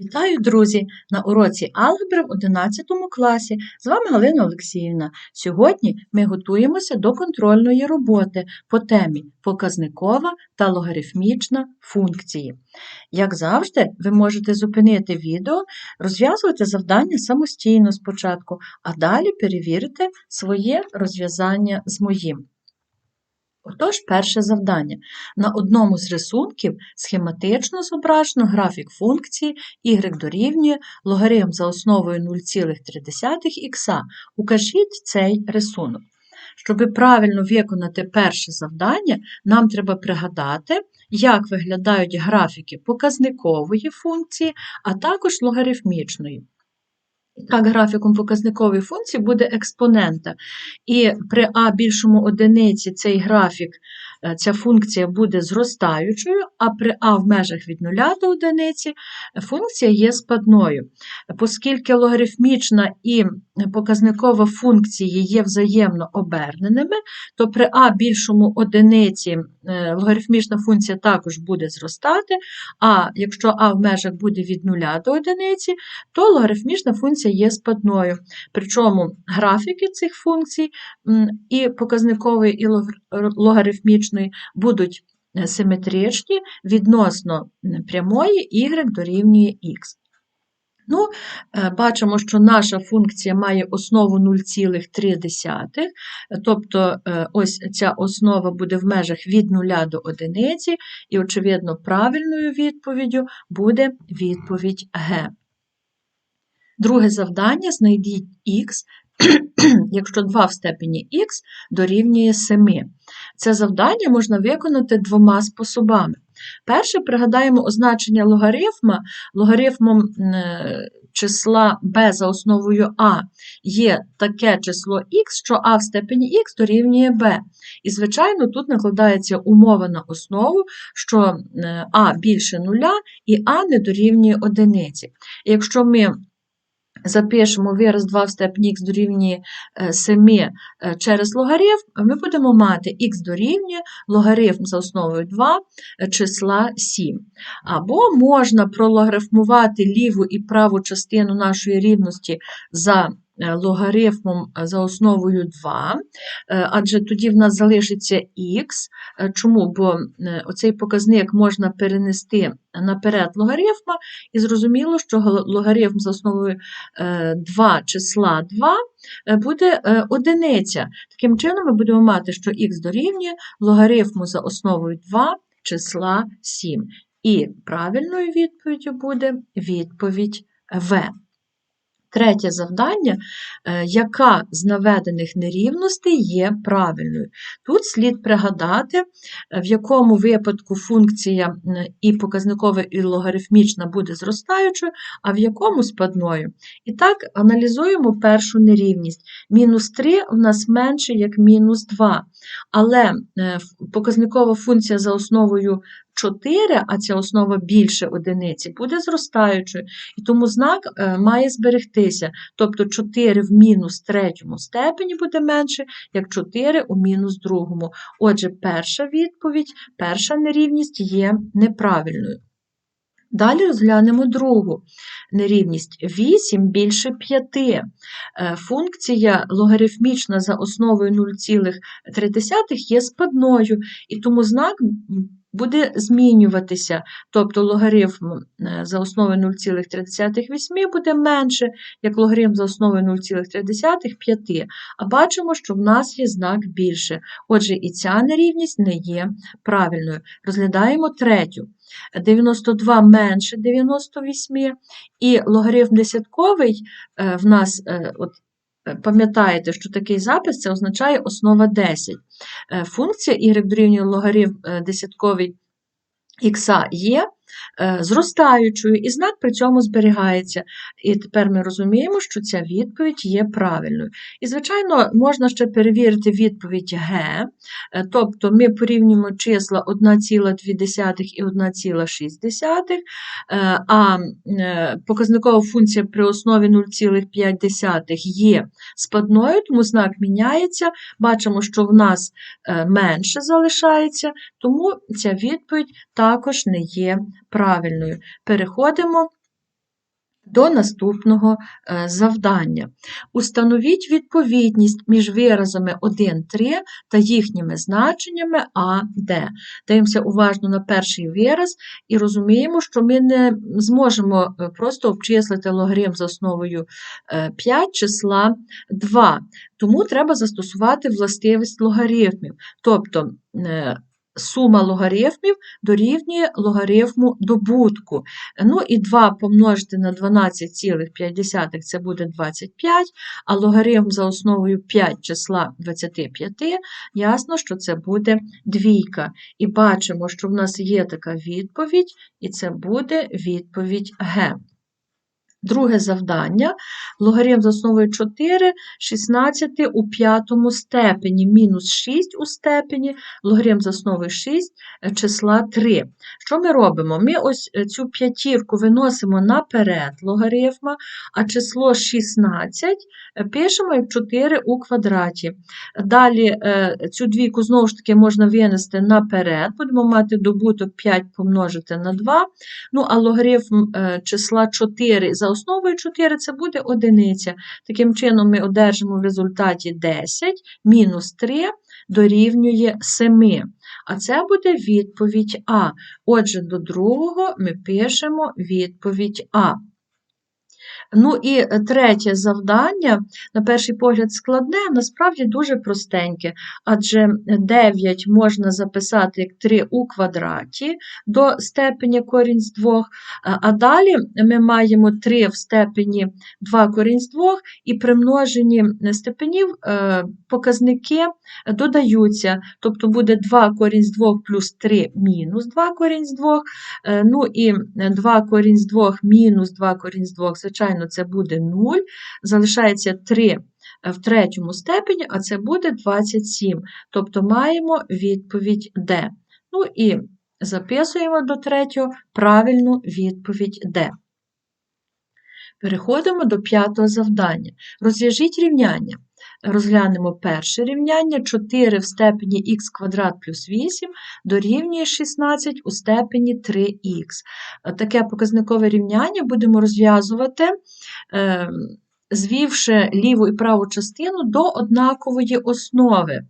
Вітаю, друзі! На уроці алгебри в 11 класі. З вами Галина Олексіївна. Сьогодні ми готуємося до контрольної роботи по темі показникова та логарифмічна функції. Як завжди, ви можете зупинити відео, розв'язувати завдання самостійно спочатку, а далі перевірити своє розв'язання з моїм. Отож, перше завдання. На одному з рисунків схематично зображено графік функції y дорівнює логарифм за основою 0,3 х. Укажіть цей рисунок. Щоб правильно виконати перше завдання, нам треба пригадати, як виглядають графіки показникової функції, а також логарифмічної. Так, графіком показникової функції буде експонента. І при а більшому одиниці цей графік, е, ця функція буде зростаючою, а при а в межах від 0 до одиниці функція є спадною. Оскільки логарифмічна і показникова функції є взаємно оберненими, то при а більшому одиниці е, логарифмічна функція також буде зростати, а якщо а в межах буде від 0 до одиниці, то логарифмічна функція є спадною. Причому графіки цих функцій і показникової, і логарифмічної будуть е, симетричні відносно прямої y дорівнює х. Ну, е, Бачимо, що наша функція має основу 0,3, тобто е, ось ця основа буде в межах від 0 до 1, і, очевидно, правильною відповіддю буде відповідь Г. Друге завдання знайдіть х, якщо 2 в степені х дорівнює 7. Це завдання можна виконати двома способами. Перше, пригадаємо означення логарифма. Логарифмом е, числа b за основою а є таке число х, що а в степені х дорівнює b. І, звичайно, тут накладається умова на основу, що е, а більше нуля і а не дорівнює одиниці. Якщо ми запишемо вираз 2 в степені х дорівнює 7 е, е, через логарифм, ми будемо мати х дорівнює логарифм за основою 2 е, числа 7. Або можна прологарифмувати ліву і праву частину нашої рівності за логарифмом е, за основою 2, е, адже тоді в нас залишиться х. Чому? Бо оцей показник можна перенести наперед логарифма, і зрозуміло, що логарифм за основою 2 числа 2 буде одиниця. Таким чином, ми будемо мати, що х дорівнює логарифму за основою 2 числа 7. І правильною відповіддю буде відповідь В. Третє завдання, е, яка з наведених нерівностей є правильною. Тут слід пригадати, в якому випадку функція і показникова, і логарифмічна буде зростаючою, а в якому спадною. І так, аналізуємо першу нерівність. Мінус 3 в нас менше, як мінус 2. Але е, показникова функція за основою 4, а ця основа більше одиниці, буде зростаючою, і тому знак е, має зберегтися. Тобто 4 в мінус третьому степені буде менше, як 4 у мінус другому. Отже, перша відповідь, перша нерівність є неправильною. Далі розглянемо другу нерівність 8 більше 5. Е, функція логарифмічна за основою 0,3 є спадною, і тому знак буде змінюватися, тобто логарифм е, за основою 0,3 буде менше, як логарифм за основою 0,3 5, а бачимо, що в нас є знак більше. Отже, і ця нерівність не є правильною. Розглядаємо третю. 92 менше 98, і логарифм десятковий е, в нас е, от, Пам'ятаєте, що такий запис це означає основа 10. Е, функція y дорівнює логарифм е, десятковий х є, Е, зростаючою, і знак при цьому зберігається. І тепер ми розуміємо, що ця відповідь є правильною. І, звичайно, можна ще перевірити відповідь Г, е, тобто ми порівнюємо числа 1,2 і 1,6, е, а показникова функція при основі 0,5 є спадною, тому знак міняється. Бачимо, що в нас менше залишається, тому ця відповідь також не є правильною. Переходимо До наступного е, завдання. Установіть відповідність між виразами 1, 3 та їхніми значеннями А, Д. Дивимося уважно на перший вираз і розуміємо, що ми не зможемо е, просто обчислити логарифм за основою е, 5 числа 2. Тому треба застосувати властивість логарифмів. Тобто е, сума логарифмів дорівнює логарифму добутку. Ну і 2 помножити на 12,5 це буде 25, а логарифм за основою 5 числа 25, ясно, що це буде двійка. І бачимо, що в нас є така відповідь, і це буде відповідь Г. Друге завдання. Логарифм за основою 4, 16 у п'ятому степені, мінус 6 у степені, логарифм за основою 6 е, числа 3. Що ми робимо? Ми ось е, цю п'ятірку виносимо наперед логарифма, а число 16 е, пишемо як 4 у квадраті. Далі цю двійку знову ж таки можна винести наперед, будемо мати добуток 5 помножити на 2. Ну, а логарифм числа 4 за основою 4 це буде одиниця. Таким чином, ми одержимо в результаті 10 мінус 3 дорівнює 7. А це буде відповідь А. Отже, до другого ми пишемо відповідь А. Ну і е, третє завдання, на перший погляд, складне, насправді дуже простеньке, адже 9 можна записати як 3 у квадраті до степені корінь з 2, а далі ми маємо 3 в степені 2 корінь з 2, і при множенні степенів е, показники додаються, тобто буде 2 корінь з 2 плюс 3 мінус 2 корінь з 2, е, ну і 2 корінь з 2 мінус 2 корінь з 2, звичайно, звичайно, це буде 0, залишається 3 е, в третьому степені, а це буде 27. Тобто маємо відповідь Д. Ну і записуємо до третього правильну відповідь Д. Переходимо до п'ятого завдання. Розв'яжіть рівняння. Розглянемо перше рівняння 4 в степені х квадрат плюс 8 дорівнює 16 у степені 3х. Таке показникове рівняння будемо розв'язувати, ем, звівши ліву і праву частину до однакової основи,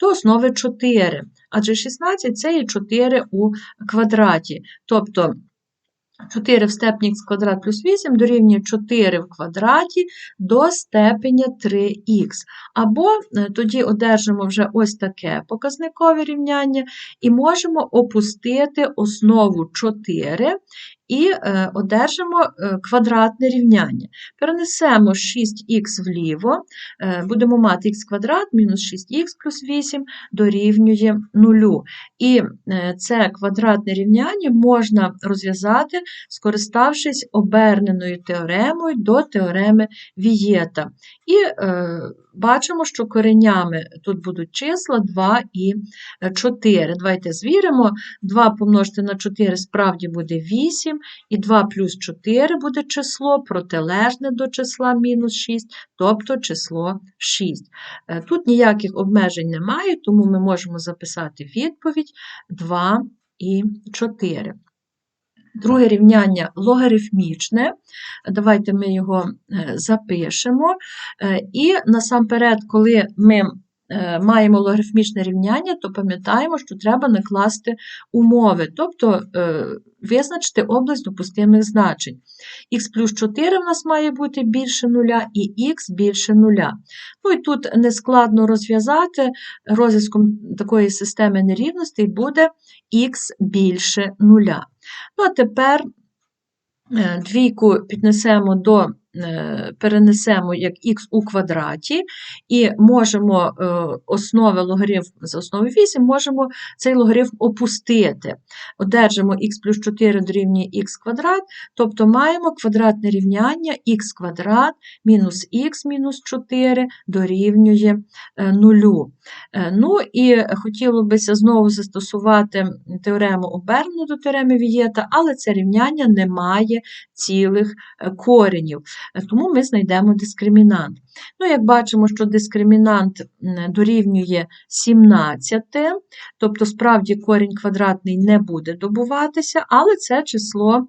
до основи 4. Адже 16 це є 4 у квадраті. Тобто 4 в степені х квадрат плюс 8 дорівнює 4 в квадраті до степеня 3х. Або е, тоді одержимо вже ось таке показникове рівняння і можемо опустити основу 4 і е, одержимо е, квадратне рівняння. Перенесемо 6х вліво, е, будемо мати х квадрат мінус 6х плюс 8 дорівнює 0. І це квадратне рівняння можна розв'язати, скориставшись оберненою теоремою до теореми Вієта. І бачимо, що коренями тут будуть числа 2 і 4. Давайте звіримо, 2 помножити на 4 справді буде 8, і 2 плюс 4 буде число протилежне до числа мінус 6, тобто число 6. Е, тут ніяких обмежень немає, тому ми можемо записати відповідь 2 і 4. Друге рівняння логарифмічне. Давайте ми його е, запишемо. Е, і насамперед, коли ми маємо логарифмічне рівняння, то пам'ятаємо, що треба накласти умови, тобто е, визначити область допустимих значень. Х плюс 4 в нас має бути більше нуля, і х більше нуля. Ну і тут нескладно розв'язати розв'язком такої системи нерівностей буде х більше нуля. Ну, а тепер е, двійку піднесемо до Е, перенесемо як х у квадраті, і можемо е, основи логарифм з основи 8, можемо цей логарифм опустити. Одержимо х плюс 4 дорівнює х квадрат, тобто маємо квадратне рівняння х квадрат мінус х мінус 4 дорівнює 0. Е, ну і хотіло бися знову застосувати теорему обернену до теореми Вієта, але це рівняння не має цілих коренів. Тому ми знайдемо дискримінант. Ну, Як бачимо, що дискримінант дорівнює 17, тобто, справді корінь квадратний не буде добуватися, але це число,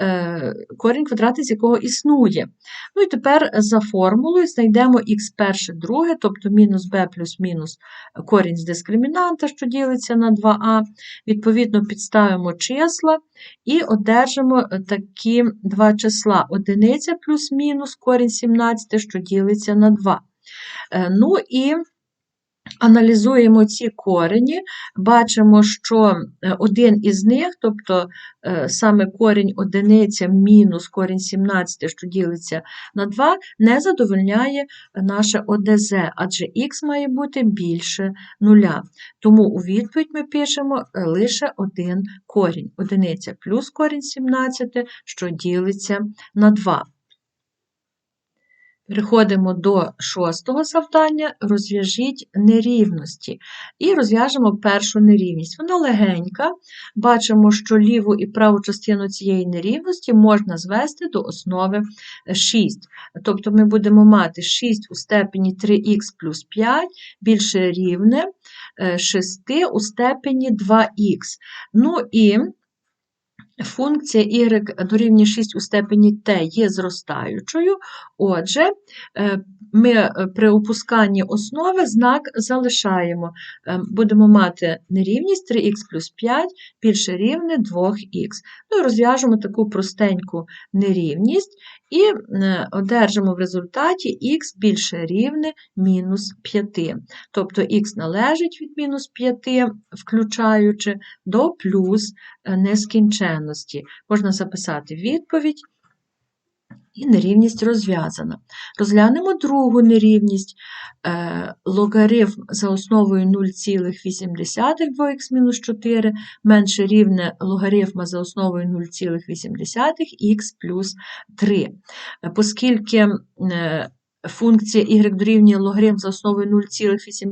е, корінь квадратний, з якого існує. Ну і тепер за формулою знайдемо х перше друге, тобто мінус b плюс мінус корінь з дискримінанта, що ділиться на 2а. Відповідно, підставимо числа і одержимо такі два числа: одиниця плюс мінус корінь 17, що ділиться на 2. Е, ну і Аналізуємо ці корені, бачимо, що е, один із них, тобто е, саме корінь одиниця мінус корінь 17, що ділиться на 2, не задовольняє наше ОДЗ, адже х має бути більше нуля. Тому у відповідь ми пишемо лише один корінь. Одиниця плюс корінь 17, що ділиться на 2. Переходимо до шостого завдання, розв'яжіть нерівності. І розв'яжемо першу нерівність. Вона легенька. Бачимо, що ліву і праву частину цієї нерівності можна звести до основи 6. Тобто ми будемо мати 6 у степені 3х плюс 5 більше рівне 6 у степені 2х. Ну і Функція y дорівнює 6 у степені t є зростаючою, отже, е, ми е, при опусканні основи знак залишаємо. Е, будемо мати нерівність 3х плюс 5 більше рівне 2х. Ну і розв'яжемо таку простеньку нерівність і одержимо в результаті х більше рівне мінус 5. Тобто х належить від мінус 5, включаючи до плюс нескінченності. Можна записати відповідь і нерівність розв'язана. Розглянемо другу нерівність. Е, логарифм за основою 0,8 2х-4 менше рівне логарифма за основою 0,8х плюс 3. Оскільки е, функція y дорівнює логарифм за основою 0,8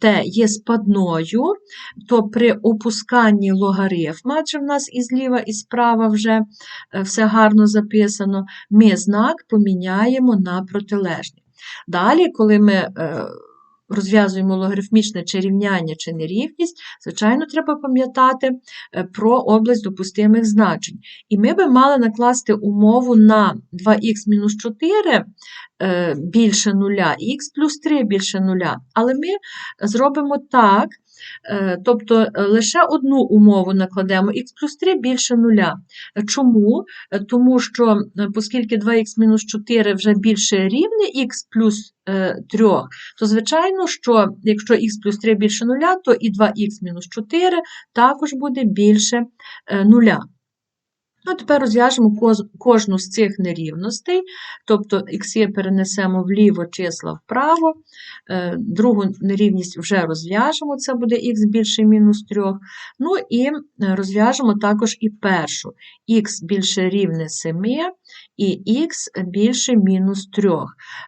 t є спадною, то при опусканні логарифма, адже в нас і зліва, і справа вже е, все гарно записано, ми знак поміняємо на протилежний. Далі, коли ми е, розв'язуємо логарифмічне чи рівняння чи нерівність, звичайно, треба пам'ятати е, про область допустимих значень. І ми би мали накласти умову на 2х-4 е, більше нуля, і х плюс 3 більше нуля. Але ми зробимо так, тобто е, лише одну умову накладемо х плюс 3 більше нуля. Чому? Е, тому що, оскільки 2х-4 вже більше рівне х плюс 3, то, звичайно, що якщо х плюс 3 більше нуля, то і 2х-4 також буде більше нуля. Ну, Тепер розв'яжемо кожну з цих нерівностей, тобто х перенесемо вліво числа вправо, е, другу нерівність вже розв'яжемо, це буде х більше мінус 3. Ну і е, розв'яжемо також і першу. х більше рівне 7 і х більше мінус 3. Е,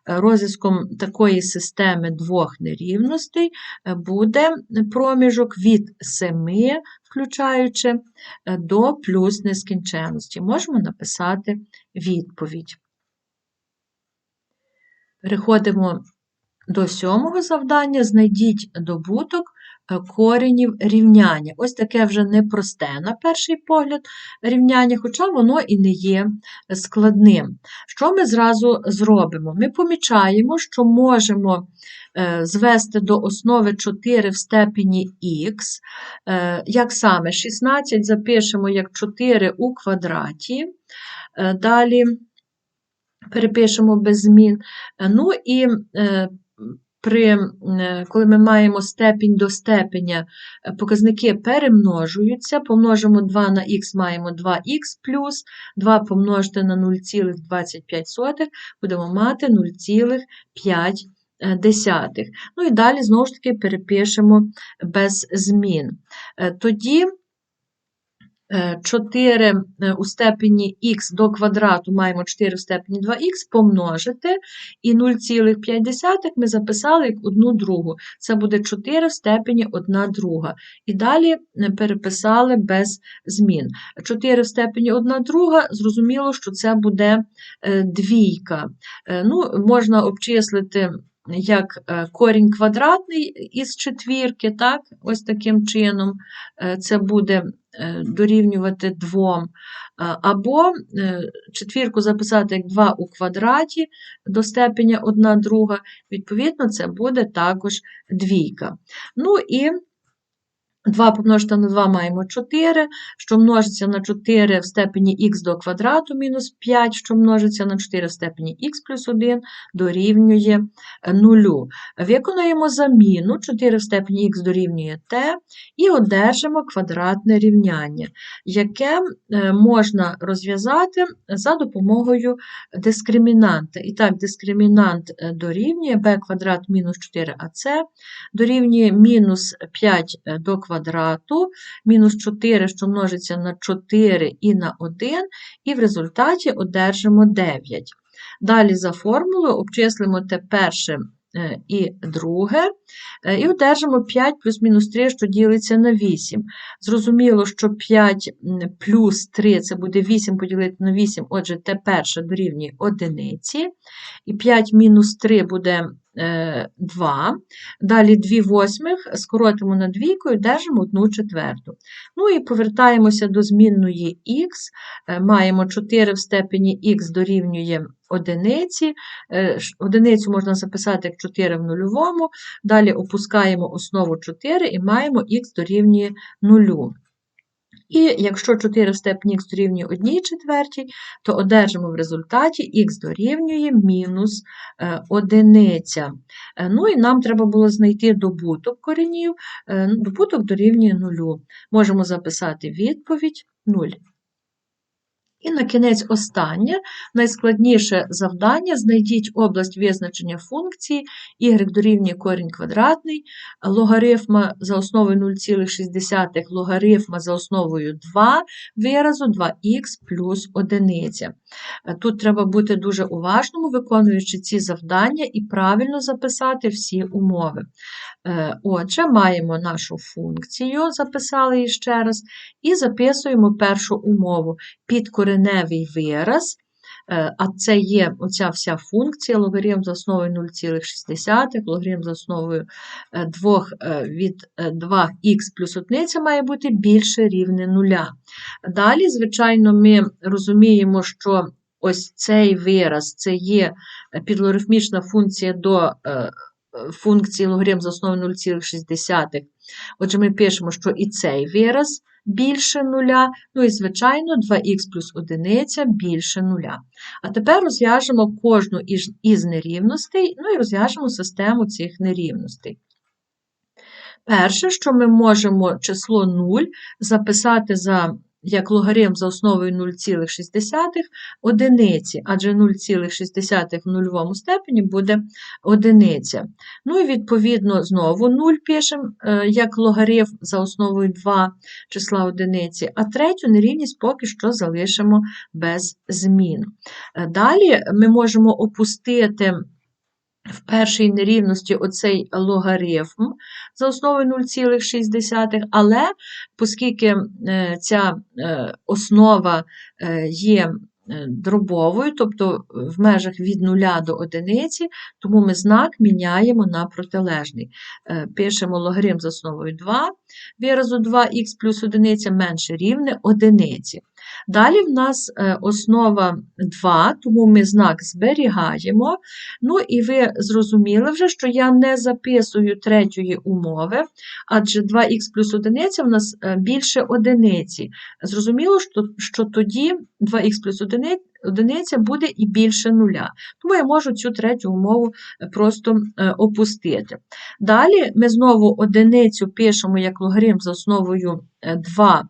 розв'язком такої системи двох нерівностей буде проміжок від 7 включаючи е, до плюс нескінченності. Можемо написати відповідь. Переходимо до сьомого завдання. Знайдіть добуток коренів рівняння. Ось таке вже непросте, на перший погляд, рівняння, хоча воно і не є складним. Що ми зразу зробимо? Ми помічаємо, що можемо Е, звести до основи 4 в степені х. Е, як саме? 16 запишемо як 4 у квадраті. Е, далі перепишемо без змін. Ну і при, Коли ми маємо степінь до степеня, показники перемножуються, помножимо 2 на х, маємо 2х плюс 2 помножити на 0,25, будемо мати 0,5 Е. Ну і далі, знову ж таки, перепишемо без змін. Е, тоді, 4 у степені х до квадрату маємо 4 в степені 2х помножити, і 0,5 ми записали як 1 другу. Це буде 4 в степені 1 друга. І далі е, переписали без змін. 4 в степені 1 друга, зрозуміло, що це буде е, двійка. Е, Ну, Можна обчислити як е, корінь квадратний із четвірки, так, ось таким чином е, це буде е, дорівнювати 2. Або четвірку записати як 2 у квадраті до степеня 1 друга, відповідно, це буде також двійка. Ну і 2 помножити на 2 маємо 4, що множиться на 4 в степені х до квадрату мінус 5, що множиться на 4 в степені х плюс 1 дорівнює 0. Виконуємо заміну 4 в степені х дорівнює t і одержимо квадратне рівняння, яке е, можна розв'язати за допомогою дискримінанта. І так, дискримінант е, дорівнює b квадрат мінус 4ac, дорівнює мінус 5 е, до квадрату квадрату, мінус 4, що множиться на 4 і на 1, і в результаті одержимо 9. Далі за формулою обчислимо те перше е, і друге, е, і одержимо 5 плюс мінус 3, що ділиться на 8. Зрозуміло, що 5 плюс 3 це буде 8 поділити на 8, отже, те перше дорівнює одиниці. І 5 мінус 3 буде 2. Е, Далі 2 восьмих скоротимо на двійку і держимо 1 четверту. Ну і повертаємося до змінної х. Е, маємо 4 в степені х дорівнює одиниці. Е, одиницю можна записати як 4 в нульовому. Далі опускаємо основу 4 і маємо х дорівнює 0. І якщо 4 в х дорівнює 1 четвертій, то одержимо в результаті х дорівнює мінус е, одиниця. Е, ну і нам треба було знайти добуток коренів, е, добуток дорівнює 0. Можемо записати відповідь 0. І на кінець останнє, найскладніше завдання: знайдіть область визначення функції y дорівнює корінь квадратний, логарифма за основою 0,6, логарифма за основою 2 виразу 2х плюс 1. Тут треба бути дуже уважним, виконуючи ці завдання, і правильно записати всі умови. Е, отже, маємо нашу функцію, записали її ще раз, і записуємо першу умову підкореневий вираз. Е, а це є оця вся функція логарифм за основою 0,6, логарифм за основою 2 е, від 2х плюс 1 має бути більше рівне нуля. Далі, звичайно, ми розуміємо, що ось цей вираз це є підлогарифмічна функція до функції логарифм за основою 0,6. Отже, ми пишемо, що і цей вираз більше нуля, ну і, звичайно, 2х плюс 1 більше нуля. А тепер розв'яжемо кожну із нерівностей, ну і розв'яжемо систему цих нерівностей. Перше, що ми можемо число 0 записати за як логарифм за основою 0,6 одиниці, адже 0,6 в нульовому степені буде одиниця. Ну і відповідно знову 0 пишемо е, як логарифм за основою 2 числа одиниці, а третю нерівність поки що залишимо без змін. Е, далі ми можемо опустити в першій нерівності оцей логарифм за основою 0,6, але оскільки е, ця е, основа е, є дробовою, тобто в межах від 0 до 1, тому ми знак міняємо на протилежний. Пишемо логарифм за основою 2, виразу 2х плюс 1 менше рівне 1. Далі в нас е, основа 2, тому ми знак зберігаємо. Ну, і ви зрозуміли вже, що я не записую третьої умови, адже 2х плюс 1 в нас е, більше одиниці. Зрозуміло, що, що тоді 2х плюс 1 одиниця буде і більше нуля. Тому я можу цю третю умову е, просто опустити. Далі ми знову одиницю пишемо як логарифм за основою 2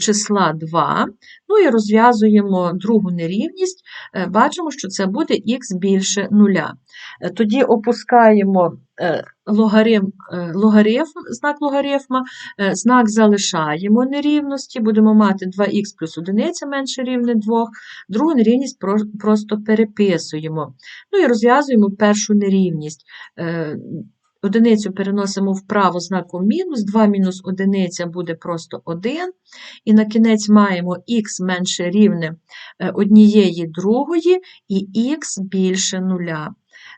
числа 2. Ну і розв'язуємо другу нерівність, е, бачимо, що це буде х більше нуля. Е, Тоді опускаємо е, логарифм, е, логарифм, знак логарифма, е, знак залишаємо нерівності, будемо мати 2х плюс 1 менше рівне 2, другу нерівність просто переписуємо. Ну і розв'язуємо першу нерівність. Е, Одиницю переносимо вправо знаком мінус, 2 мінус одиниця буде просто 1. І на кінець маємо х менше рівне е, однієї другої і х більше нуля.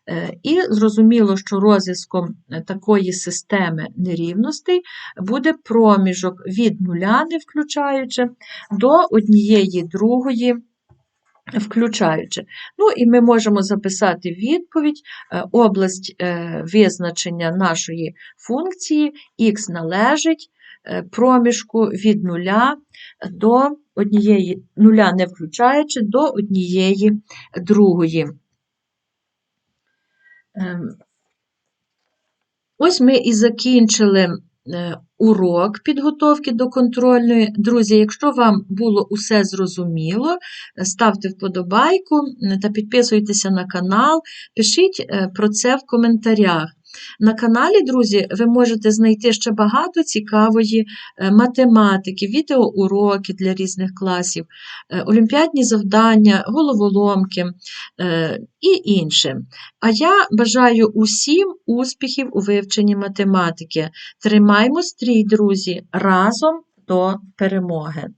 Е, І зрозуміло, що розв'язком е, такої системи нерівностей буде проміжок від нуля, не включаючи, до однієї другої включаючи. Ну і ми можемо записати відповідь, е, область визначення нашої функції х належить проміжку від нуля до однієї нуля не включаючи до однієї другої. Ем, Ось ми і закінчили е, урок підготовки до контрольної. Друзі, якщо вам було усе зрозуміло, ставте вподобайку та підписуйтеся на канал, пишіть е, про це в коментарях. На каналі, друзі, ви можете знайти ще багато цікавої е, математики, відеоуроки для різних класів, е, олімпіадні завдання, головоломки е, і інше. А я бажаю усім успіхів у вивченні математики. Тримаймо стрій, друзі, разом до перемоги!